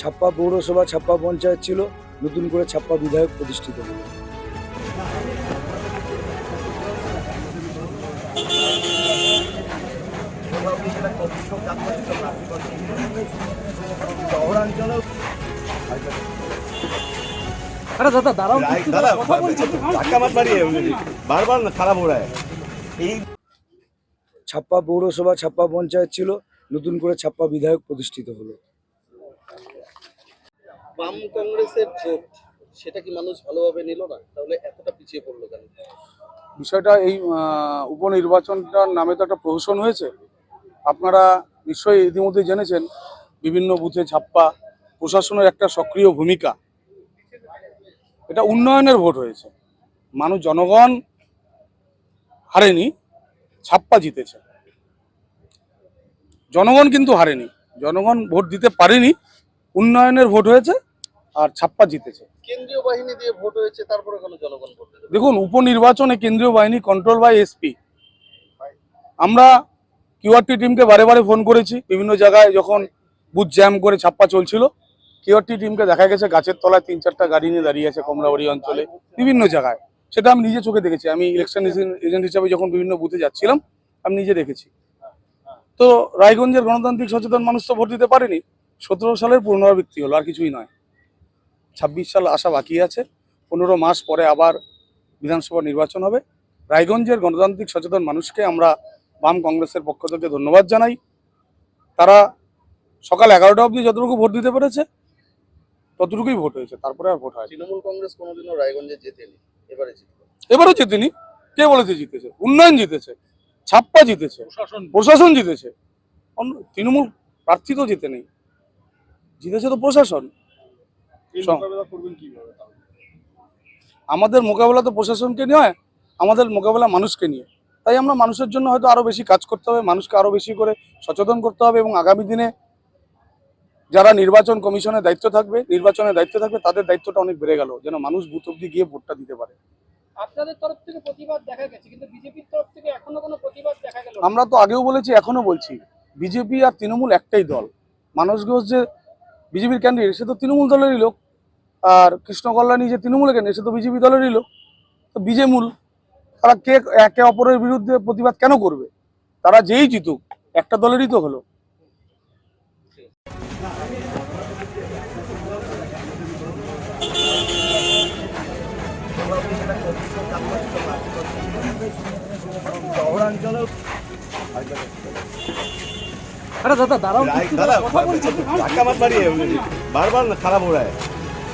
ছাপ্পা পৌরসভা ছাপ্পা পঞ্চায়েত ছিল নতুন করে ছাপ্পা বিধায়ক প্রতিষ্ঠিত হল। বারবার না এই ছাপ্পা পৌরসভা ছাপ্পা পঞ্চায়েত ছিল নতুন করে ছাপ্পা বিধায়ক প্রতিষ্ঠিত হলো। বাম কংগ্রেসের জোট, সেটা কি মানুষ ভালোভাবে নিল না? তাহলে এতটা পিছিয়ে পড়ল কেন? বিষয়টা এই উপনির্বাচনটার নামে তো একটা প্রহসন হয়েছে। আপনারা নিশ্চয়ই ইতিমধ্যে জেনেছেন, বিভিন্ন বুথে ছাপ্পা প্রশাসনের একটা সক্রিয় ভূমিকা। এটা উন্নয়নের ভোট হয়েছে। মানুষ, জনগণ হারেনি ছাপ্পা জিতেছে। জনগণ কিন্তু হারেনি। জনগণ ভোট দিতে পারেনি, উন্নয়নের ভোট হয়েছে। আর ছাপ্পা জিতেছে। কেন্দ্রীয় বাহিনী দিয়ে ভোট হয়েছে তারপরে কোনো জনগণ দেখুন উপনির্বাচনে কেন্দ্রীয় বাহিনী কন্ট্রোল বাই এসপি আমরা কিউআরটি টিমকে বারে বারে ফোন করেছি বিভিন্ন জায়গায় যখন বুথ জ্যাম করে ছাপ্পা চলছিল কিউআরটি টিমকে দেখা গেছে গাছের তলায় তিন চারটা গাড়ি নিয়ে দাঁড়িয়ে আছে কমলাবাড়ি অঞ্চলে বিভিন্ন জায়গায়। সেটা আমি নিজে চোখে দেখেছি। আমি ইলেকশন এজেন্ট হিসাবে যখন বিভিন্ন বুথে যাচ্ছিলাম আমি নিজে দেখেছি। তো রায়গঞ্জের গণতান্ত্রিক সচেতন মানুষ তো ভোট দিতে পারেনি সতেরো সালের পুনরাবৃত্তি হলো আর কিছুই নয়। ছাব্বিশ সাল আসা বাকি আছে। পনেরো মাস পরে আবার বিধানসভা নির্বাচন হবে। রায়গঞ্জের গণতান্ত্রিক সচেতন মানুষকে আমরা বাম কংগ্রেসের পক্ষ থেকে ধন্যবাদ জানাই। তারা সকাল এগারোটা অবধি যতটুকু ভোট দিতে পেরেছে ততটুকুই ভোট হয়েছে। তারপরে আর ভোট হয় তৃণমূল কংগ্রেস কোনোদিনও রায়গঞ্জে জেতেনি। এবারে এবারও জিতেনি। কে বলেছে জিতেছে? উন্নয়ন জিতেছে ছাপ্পা জিতেছে প্রশাসন জিতেছে। তৃণমূল প্রার্থী তো জিতে নেই। জিতেছে তো প্রশাসন। আমাদের মোকাবেলা তো প্রশাসনকে নিয়ে আমাদের মোকাবেলা মানুষকে নিয়ে। তাই আমরা মানুষের জন্য হয়তো আরও বেশি কাজ করতে হবে মানুষকে আরও বেশি করে সচেতন করতে হবে এবং আগামী দিনে যারা নির্বাচন কমিশনের দায়িত্ব থাকবে নির্বাচনের দায়িত্ব থাকবে তাদের দায়িত্বটা অনেক বেড়ে গেল যেন মানুষ বুথ অব্দি গিয়ে ভোটটা দিতে পারে। আপনাদের তরফ থেকে প্রতিবাদ দেখা গেছে কিন্তু বিজেপির তরফ থেকে এখনও কোনো প্রতিবাদ দেখা গেল আমরা তো আগেও বলেছি এখনও বলছি বিজেপি আর তৃণমূল একটাই দল। মানস ঘোষ যে বিজেপির ক্যান্ডিডেট সে তো তৃণমূল দলেরই লোক। আর কৃষ্ণ কল্যাণী যে তৃণমূল কেন? সে তো বিজেপি দলেরই লোক তো বিজেমূল তারা কে একে অপরের বিরুদ্ধে প্রতিবাদ কেন করবে? তারা যেই জিতুক একটা দলেরই তো হলো। শহরাঞ্চলের দাদা দাঁড়াও বারবার খারাপ হয়ে